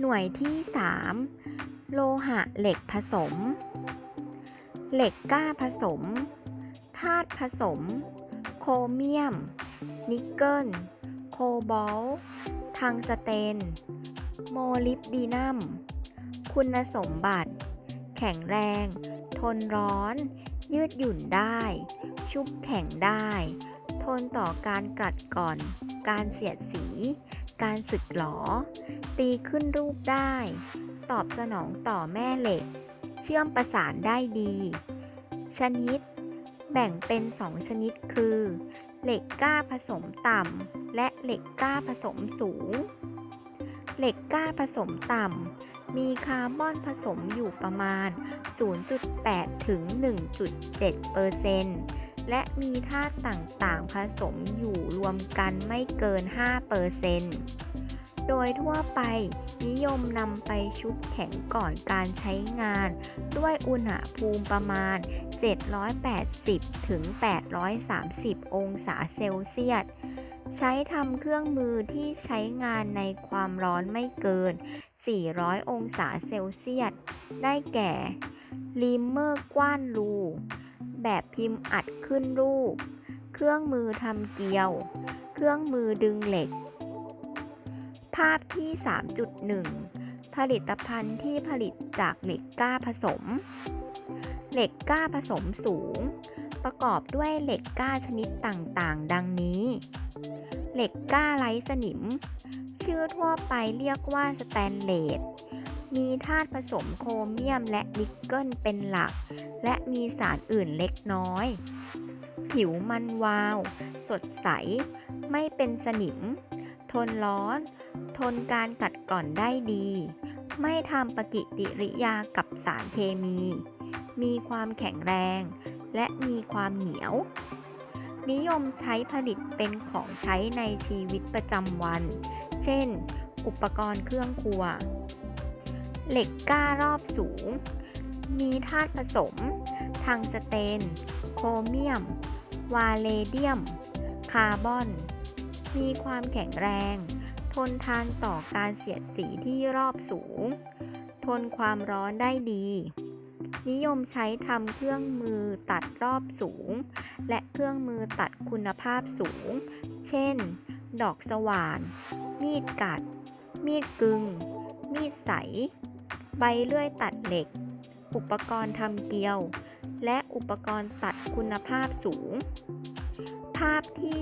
หน่วยที่ 3 โลหะเหล็กผสม เหล็กกล้าผสม ธาตุผสม โครเมียม นิกเกิล โคบอลต์ทังสเตน โมลิบดีนัม คุณสมบัติ แข็งแรง ทนร้อน ยืดหยุ่นได้ ชุบแข็งได้ ทนต่อการกัดก่อน การเสียดสี การสึกหลอ ตีขึ้นรูปได้ ตอบสนองต่อแม่เหล็ก เชื่อมประสานได้ดี ชนิด แบ่งเป็น2ชนิดคือ เหล็กกล้าผสมต่ำและเหล็กกล้าผสมสูง เหล็กกล้าผสมต่ำมีคาร์บอนผสมอยู่ประมาณ 0.8 ถึง 1.7เปอร์เซ็นต์ และมีธาตุต่างๆ ผสมอยู่รวมกันไม่เกิน5เปอร์เซนต์โดยทั่วไปนิยมนำไปชุบแข็งก่อนการใช้งาน ด้วยอุณหภูมิประมาณ 780 ถึง 830 องศาเซลเซียสใช้ทำเครื่องมือที่ใช้งานในความร้อนไม่เกิน 400 องศาเซลเซียส ได้แก่ลิมเมอร์กว้านรู แบบพิมพ์อัดขึ้นรูป เครื่องมือทำเกลียว เครื่องมือดึงเหล็ก ภาพที่ 3.1 ผลิตภัณฑ์ที่ผลิตจากเหล็กกล้าผสม เหล็กกล้าผสมสูง ประกอบด้วยเหล็กกล้าชนิดต่างๆ ดังนี้ เหล็กกล้าไร้สนิม ชื่อทั่วไปเรียกว่าสแตนเลสมีธาตุผสมโครเมียมและนิกเกิลเป็นหลัก และมีสารอื่นเล็กน้อย ผิวมันวาว สดใส ไม่เป็นสนิม ทนร้อน ทนการกัดกร่อนได้ดี ไม่ทำปฏิกิริยากับสารเคมี มีความแข็งแรง และมีความเหนียว นิยมใช้ผลิตเป็นของใช้ในชีวิตประจำวัน เช่น อุปกรณ์เครื่องครัว เหล็กกล้ารอบสูง มีธาตุผสมทังสเตน โครเมียม วาเลเดียม คาร์บอน มีความแข็งแรง ทนทานต่อการเสียดสีที่รอบสูง ทนความร้อนได้ดี นิยมใช้ทำเครื่องมือตัดรอบสูง และเครื่องมือตัดคุณภาพสูง เช่น ดอกสว่าน มีดกัด มีดกึง มีดใส ใบเลื่อยตัดเหล็ก อุปกรณ์ทำเกลียว และอุปกรณ์ตัดคุณภาพสูง ภาพที่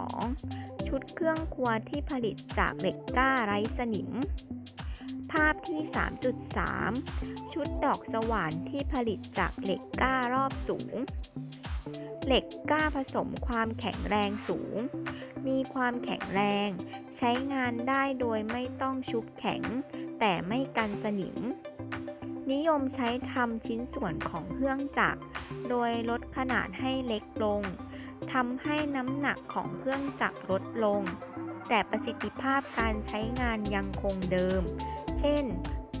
3.2 ชุดเครื่องครัวที่ผลิตจากเหล็กกล้าไร้สนิม ภาพที่ 3.3 ชุดดอกสว่านที่ผลิตจากเหล็กกล้ารอบสูง เหล็กกล้าผสมความแข็งแรงสูง มีความแข็งแรง ใช้งานได้โดยไม่ต้องชุบแข็ง แต่ไม่กันสนิม นิยมใช้ทำชิ้นส่วนของเครื่องจักร โดยลดขนาดให้เล็กลงทำให้น้ำหนักของเครื่องจักรลดลง แต่ประสิทธิภาพการใช้งานยังคงเดิม เช่น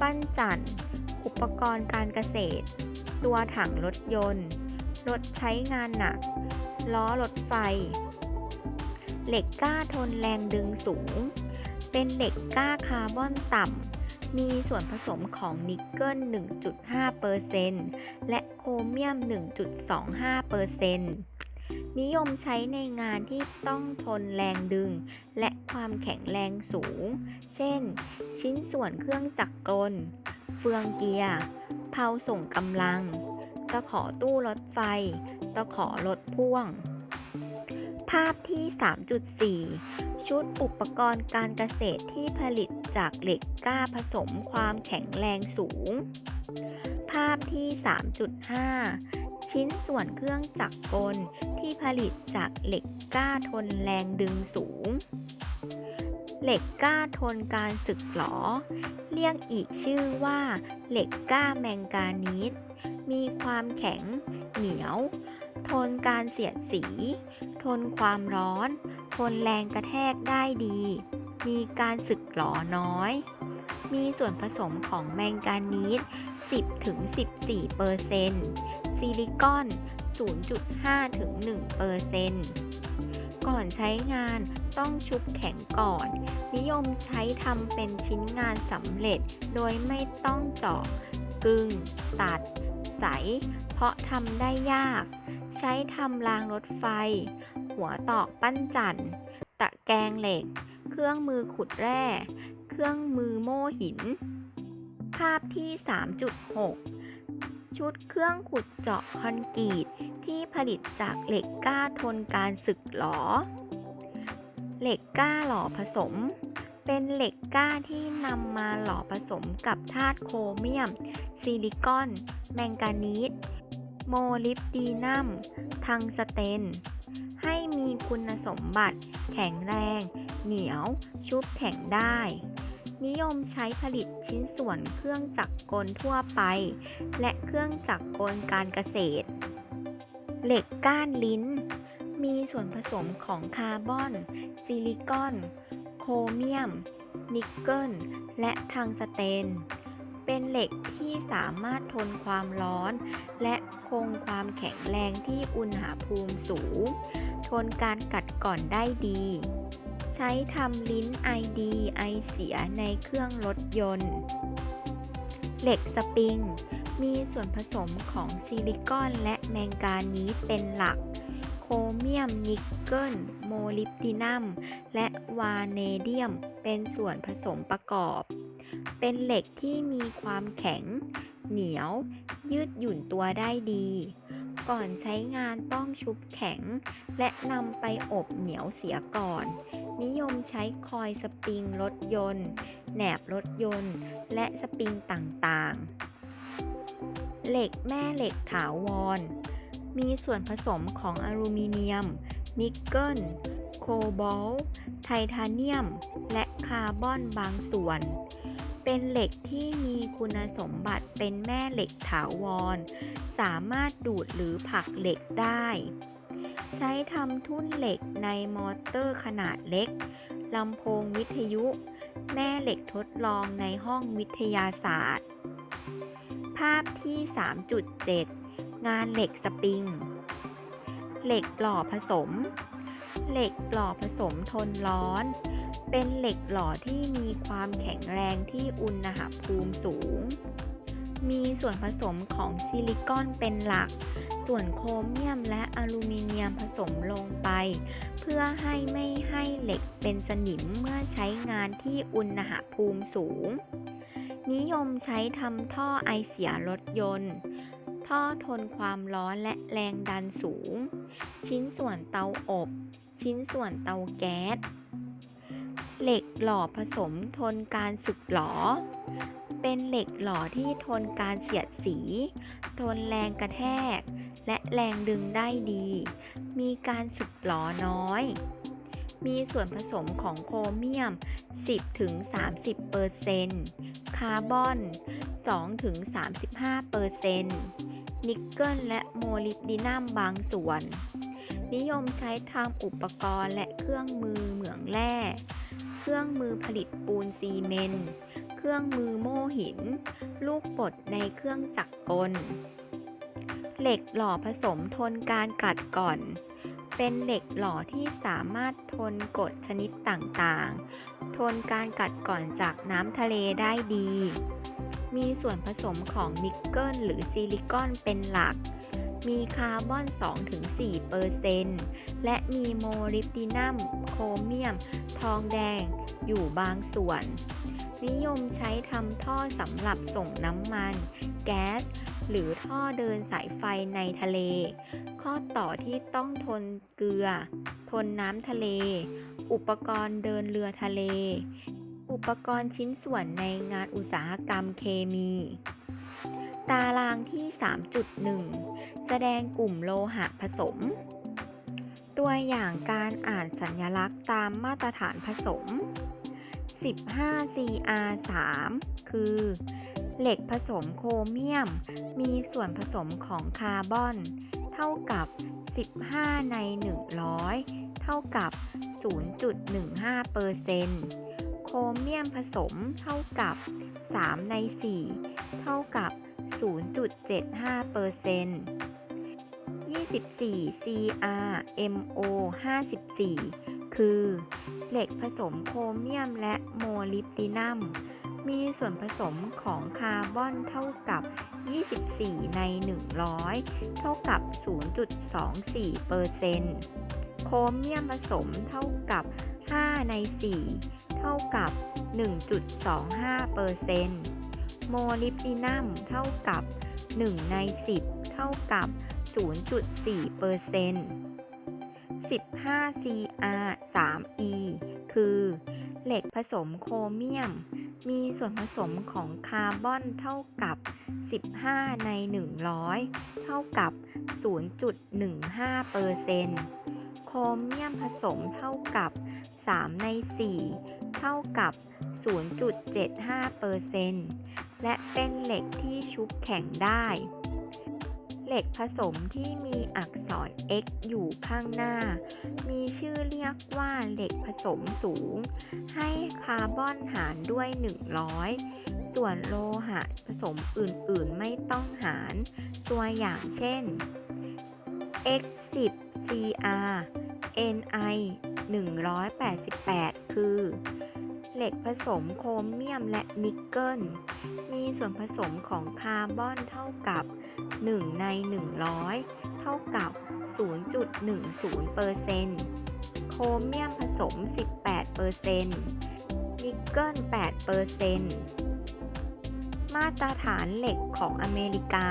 ปั้นจันทร์อุปกรณ์การเกษตร ตัวถังรถยนต์ รถใช้งานหนัก ล้อรถไฟ เหล็กกล้าทนแรงดึงสูง เป็นเหล็กกล้าคาร์บอนต่ำ มีส่วนผสมของนิกเกิล 1.5%และโครเมียม 1.25%นิยมใช้ในงานที่ต้องทนแรงดึง และความแข็งแรงสูง เช่น ชิ้นส่วนเครื่องจักรกล เฟืองเกียร์ เพาส่งกำลัง ตะขอตู้รถไฟ ตะขอรถพ่วง ภาพที่ 3.4 ชุดอุปกรณ์การเกษตรที่ผลิต จากเหล็กกล้าผสมความแข็งแรงสูง ภาพที่ 3.5 ชิ้นส่วนเครื่องจักรกลที่ผลิตจากเหล็กกล้าทนแรงดึงสูง เหล็กกล้าทนการสึกหรอเรียกอีกชื่อว่า เหล็กกล้าแมงกานีสมีความแข็ง เหนียว ทนการเสียดสี ทนความร้อน ทนแรงกระแทกได้ดี มีการสึกหรอน้อย มีส่วนผสมของแมงกานีส10-14เปอร์เซนต์ซิลิคอน 0.5-1เปอร์เซนต์ก่อนใช้งานต้องชุบแข็งก่อน นิยมใช้ทำเป็นชิ้นงานสำเร็จ โดยไม่ต้องเจาะกึงตัด ใส เพราะทำได้ยาก ใช้ทำรางรถไฟ หัวตอกปั้นจันทร์ตะแกรงเหล็ก เครื่องมือขุดแร่ เครื่องมือโม่หิน ภาพที่ 3.6 ชุดเครื่องขุดเจาะคอนกรีตที่ผลิตจากเหล็กกล้าทนการสึกหรอเหล็กกล้าหล่อผสม เป็นเหล็กกล้าที่นำมาหล่อผสมกับธาตุโครเมียม ซิลิคอน แมงกานีสโมลิบดีนัม ทังสเตน ให้มีคุณสมบัติแข็งแรง เหนียว ชุบแข็งได้ นิยมใช้ผลิตชิ้นส่วนเครื่องจักรกลทั่วไป และเครื่องจักรกลการเกษตร เหล็กก้านลิ้น มีส่วนผสมของคาร์บอน ซิลิคอน โครเมียม นิกเกิล และทังสเตน เป็นเหล็กที่สามารถทนความร้อน และคงความแข็งแรงที่อุณหภูมิสูง ทนการกัดก่อนได้ดี ใช้ทำลิ้นไอดีไอเสียในเครื่องรถยนต์ เหล็กสปริง มีส่วนผสมของซิลิคอนและแมงกานีสเป็นหลัก โครเมียม นิกเกิล โมลิบดีนัม และวาเนเดียม เป็นส่วนผสมประกอบ เป็นเหล็กที่มีความแข็ง เหนียว ยืดหยุ่นตัวได้ดีก่อนใช้งานต้องชุบแข็ง และนำไปอบเหนียวเสียก่อน นิยมใช้คอยสปริงรถยนต์ แหนบรถยนต์ และสปริงต่างๆ เหล็กแม่เหล็กถาวร มีส่วนผสมของอลูมิเนียม นิกเกิล โคบอลต์ไทเทเนียม และคาร์บอนบางส่วน เป็นเหล็กที่มีคุณสมบัติเป็นแม่เหล็กถาวร สามารถดูดหรือผลักเหล็กได้ ใช้ทำทุ่นเหล็กในมอเตอร์ขนาดเล็ก ลำโพงวิทยุ แม่เหล็กทดลองในห้องวิทยาศาสตร์ ภาพที่ 3.7 งานเหล็กสปริง เหล็กหล่อผสม เหล็กหล่อผสมทนร้อน เป็นเหล็กหล่อที่มีความแข็งแรงที่อุณหภูมิสูง มีส่วนผสมของซิลิคอนเป็นหลัก ส่วนโครเมียมและอลูมิเนียมผสมลงไป เพื่อให้ไม่ให้เหล็กเป็นสนิมเมื่อใช้งานที่อุณหภูมิสูง นิยมใช้ทำท่อไอเสียรถยนต์ ท่อทนความร้อนและแรงดันสูง ชิ้นส่วนเตาอบ ชิ้นส่วนเตาแก๊สเหล็กหล่อผสมทนการสึกหลอ เป็นเหล็กหล่อที่ทนการเสียดสี ทนแรงกระแทก และแรงดึงได้ดี มีการสึกหลอน้อย มีส่วนผสมของโครเมียม 10-30%เปอร์เซนต์คาร์บอน 2-35%เปอร์เซนต์นิกเกิลและโมลิบดีนัมบางส่วน นิยมใช้ทำอุปกรณ์และเครื่องมือเหมืองแร่ เครื่องมือผลิตปูนซีเมนต์ รื่องมือโม่หิน ลูกปดในเครื่องจักรกล เหล็กหล่อผสมทนการกัดก่อน เป็นเหล็กหล่อที่สามารถทนกดชนิดต่างๆ ทนการกัดก่อนจากน้ำทะเลได้ดี มีส่วนผสมของนิกเกิลหรือซิลิคอนเป็นหลักมีคาร์บอน 2-4%และมีโมลิบดีนัม โครเมียม ทองแดง อยู่บางส่วน นิยมใช้ทำท่อสำหรับส่งน้ำมัน แก๊ส หรือท่อเดินสายไฟในทะเล ข้อต่อที่ต้องทนเกลือ ทนน้ำทะเล อุปกรณ์เดินเรือทะเล อุปกรณ์ชิ้นส่วนในงานอุตสาหกรรมเคมี ตารางที่ 3.1 แสดงกลุ่มโลหะผสมตัวอย่างการอ่านสัญลักษณ์ตามมาตรฐานผสม 15CR3 คือ เหล็กผสมโครเมียม มีส่วนผสมของคาร์บอน เท่ากับ 15 ใน 100 เท่ากับ 0.15เปอร์เซ็นต์โครเมียมผสมเท่ากับ 3 ใน 4 เท่ากับ 0.75เปอร์เซ็นต์24 CrMO 54 คือ เหล็กผสมโครเมียมและโมลิบดีนัม มีส่วนผสมของคาร์บอนเท่ากับ 24 ใน 100 เท่ากับ 0.24เปอร์เซนต์โครเมียมผสมเท่ากับ 5 ใน 4 เท่ากับ 1.25เปอร์เซนต์โมลิบดีนัมเท่ากับ 1 ใน 10 เท่ากับ 0.4เปอร์เซนต์ 15 Cr 3 E คือเหล็กผสมโครเมียม มีส่วนผสมของคาร์บอนเท่ากับ 15 ใน 100 เท่ากับ 0.15เปอร์เซนต์โครเมียมผสมเท่ากับ 3 ใน 4 เท่ากับ 0.75เปอร์เซนต์และเป็นเหล็กที่ชุบแข็งได้ เหล็กผสมที่มีอักษร X อยู่ข้างหน้า มีชื่อเรียกว่าเหล็กผสมสูง ให้คาร์บอนหารด้วย 100 ส่วนโลหะผสมอื่นๆไม่ต้องหาร ตัวอย่างเช่น X10 Cr Ni 188 คือ เหล็กผสมโครเมียมและนิกเกิล มีส่วนผสมของคาร์บอนเท่ากับ 1 ใน 100 เท่ากับ 0.10เปอร์เซนต์โครเมียมผสม 18เปอร์เซนต์นิกเกิล8เปอร์เซนต์มาตรฐานเหล็กของอเมริกา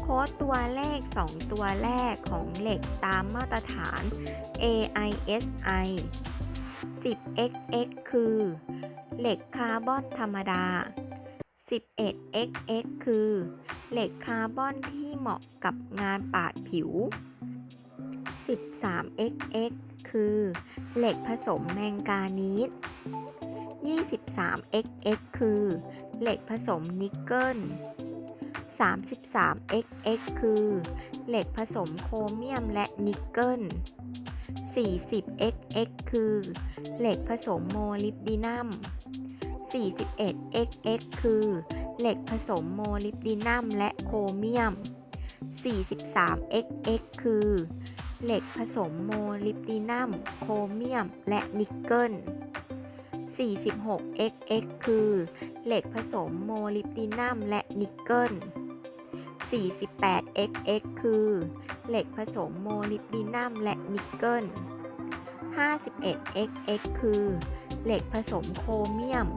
โค้ดตัวเลข 2 ตัวแรกของเหล็กตามมาตรฐาน AISI 10xx คือ เหล็กคาร์บอนธรรมดา 11xx คือ เหล็กคาร์บอนที่เหมาะกับงานปาดผิว 13xx คือ เหล็กผสมแมงกานีส 23xx คือ เหล็กผสมนิกเกิล 33xx คือ เหล็กผสมโครเมียมและนิกเกิล 40xx คือ เหล็กผสมโมลิบดีนัม 41xx คือ เหล็กผสมโมลิบดีนัมและโครเมียม 43xx คือ เหล็กผสมโมลิบดีนัม โครเมียม และนิกเกิล 46xx คือ เหล็กผสมโมลิบดีนัม และนิกเกิล 48xx คือ เหล็กผสมโมลิบดีนัม และนิกเกิล 51xx คือ เหล็กผสมโครเมียม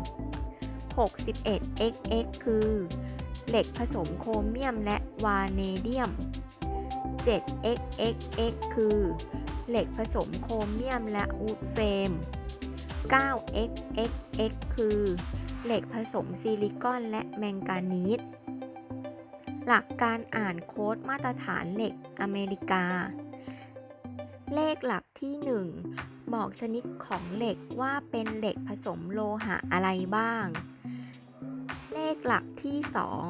61xx คือ เหล็กผสมโครเมียมและวาเนเดียม 7xxx คือ เหล็กผสมโครเมียมและวูดเฟรม 9xxx คือ เหล็กผสมซิลิคอนและแมงกานีสหลักการอ่านโค้ดมาตรฐานเหล็กอเมริกา เลขหลักที่ 1 บอกชนิดของเหล็กว่าเป็นเหล็กผสมโลหะอะไรบ้าง เลขหลักที่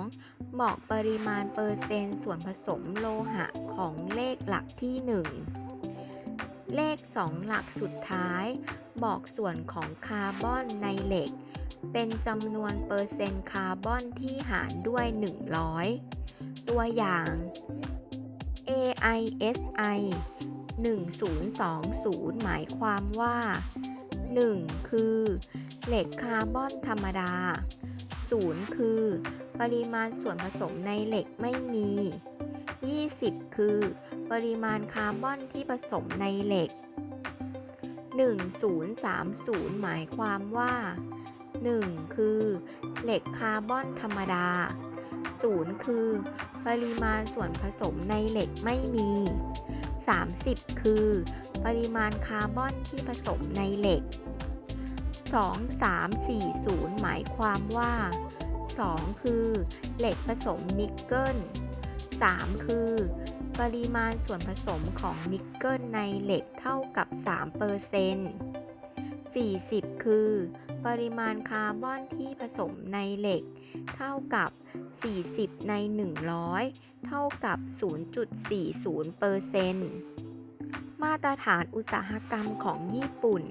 2 บอกปริมาณเปอร์เซนต์ส่วนผสมโลหะของเลขหลักที่ 1 เลข 2 หลักสุดท้าย บอกส่วนของคาร์บอนในเหล็ก เป็นจำนวนเปอร์เซนต์คาร์บอนที่หารด้วย 100 ตัวอย่าง AISI 1020 หมายความว่า 1. คือ เหล็กคาร์บอนธรรมดา 0 คือ ปริมาณส่วนผสมในเหล็กไม่มี 20 คือ ปริมาณคาร์บอนที่ผสมในเหล็ก 1030 หมายความว่า 1. คือ เหล็กคาร์บอนธรรมดา 0 คือ ปริมาณส่วนผสมในเหล็กไม่มี 30 คือ ปริมาณคาร์บอนที่ผสมในเหล็ก 2340 หมายความว่า 2 คือ เหล็กผสมนิกเกิล 3 คือ ปริมาณส่วนผสมของนิกเกิลในเหล็กเท่ากับ3เปอร์เซนต์40 คือ ปริมาณคาร์บอนที่ผสมในเหล็ก เท่ากับ 40 ใน 100 เท่ากับ 0.40เปอร์เซนต์มาตรฐานอุตสาหกรรมของญี่ปุ่น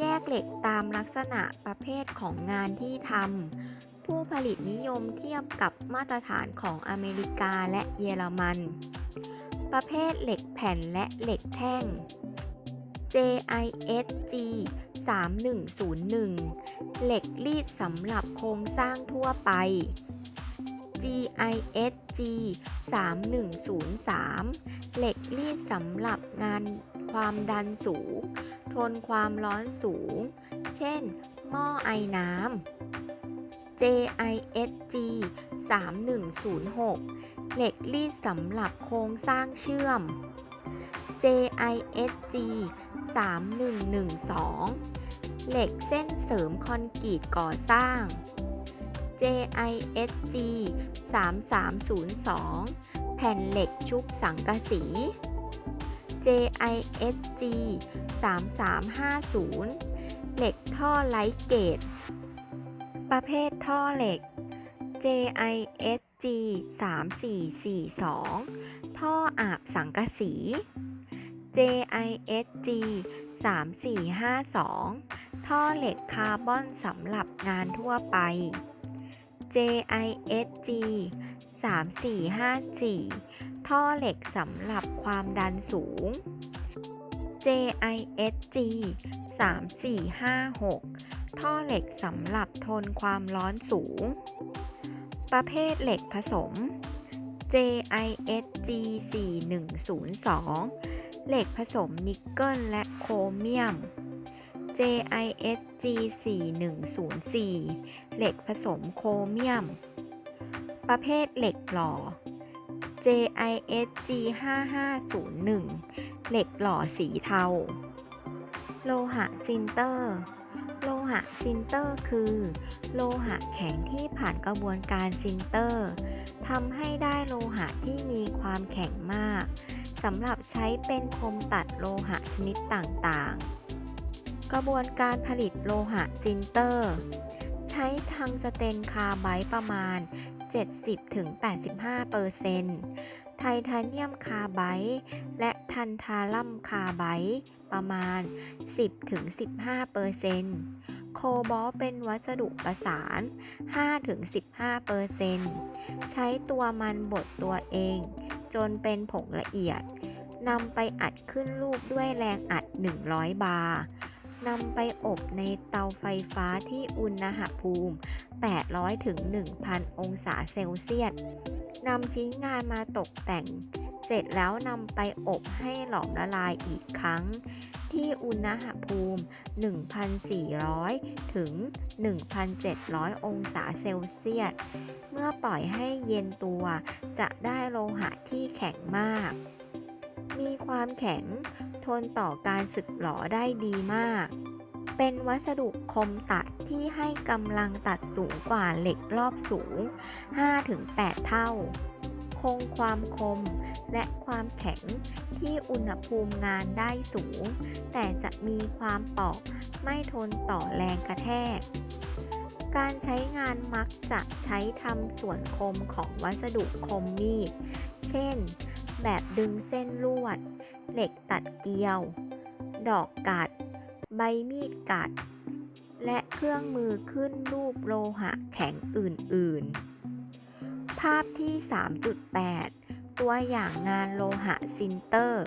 แยกเหล็กตามลักษณะประเภทของงานที่ทำ ผู้ผลิตนิยมเทียบกับมาตรฐานของอเมริกาและเยอรมัน ประเภทเหล็กแผ่นและเหล็กแท่ง JISG 3101 เหล็กรีดสำหรับโครงสร้างทั่วไป GISG 3103 เหล็กรีดสำหรับงาน ความดันสูง ทนความร้อนสูง เช่น หม้อไอน้ำ JISG 3106 เหล็กรีดสำหรับโครงสร้างเชื่อม JISG 3112 เหล็กเส้นเสริมคอนกรีตก่อสร้าง JISG 3302 แผ่นเหล็กชุบสังกะสี JISG 3350 เหล็กท่อไลท์เกต ประเภทท่อเหล็ก JISG 3442 ท่ออาบสังกะสี JISG 3452 ท่อเหล็กคาร์บอนสำหรับงานทั่วไป JISG 3454 ท่อเหล็กสำหรับความดันสูง JISG 3456 ท่อเหล็กสำหรับทนความร้อนสูง ประเภทเหล็กผสม JISG 4102 เหล็กผสมนิกเกิลและโครเมียม JISG 4104 เหล็กผสมโครเมียม ประเภทเหล็กหล่อ JISG 5501เหล็กหล่อสีเทา โลหะซินเตอร์ โลหะซินเตอร์คือ โลหะแข็งที่ผ่านกระบวนการซินเตอร์ทำให้ได้โลหะที่มีความแข็งมากสำหรับใช้เป็นคมตัดโลหะชนิดต่างๆ กระบวนการผลิตโลหะซินเตอร์ ใช้ทังสเตนคาร์ไบต์ประมาณ 70-85%ไทเทเนียมคาร์ไบต์และทันทาลัมคาร์ไบต์ประมาณ 10-15%โคบอลต์เป็นวัสดุประสาน 5-15%ใช้ตัวมันบดตัวเอง จนเป็นผงละเอียดนำไปอัดขึ้นรูปด้วยแรงอัด 100 บาร์ นำไปอบในเตาไฟฟ้าที่อุณหภูมิ 800 ถึง 1,000 องศาเซลเซียสนำชิ้นงานมาตกแต่ง เสร็จแล้วนำไปอบให้หลอมละลายอีกครั้ง ที่อุณหภูมิ 1,400 ถึง 1,700 องศาเซลเซียส เมื่อปล่อยให้เย็นตัวจะได้โลหะที่แข็งมาก มีความแข็ง ทนต่อการสึกหลอได้ดีมาก เป็นวัสดุคมตัดที่ให้กำลังตัดสูงกว่าเหล็กรอบสูง 5-8 เท่า คงความคมและความแข็งที่อุณหภูมิงานได้สูง แต่จะมีความเปราะไม่ทนต่อแรงกระแทกการใช้งานมักจะใช้ทำส่วนคมของวัสดุคมมีด เช่น แบบดึงเส้นลวด เหล็กตัดเกลียว ดอกกัด ใบมีดกัด และเครื่องมือขึ้นรูปโลหะแข็งอื่นๆ ภาพที่ 3.8 ตัวอย่างงานโลหะซินเตอร์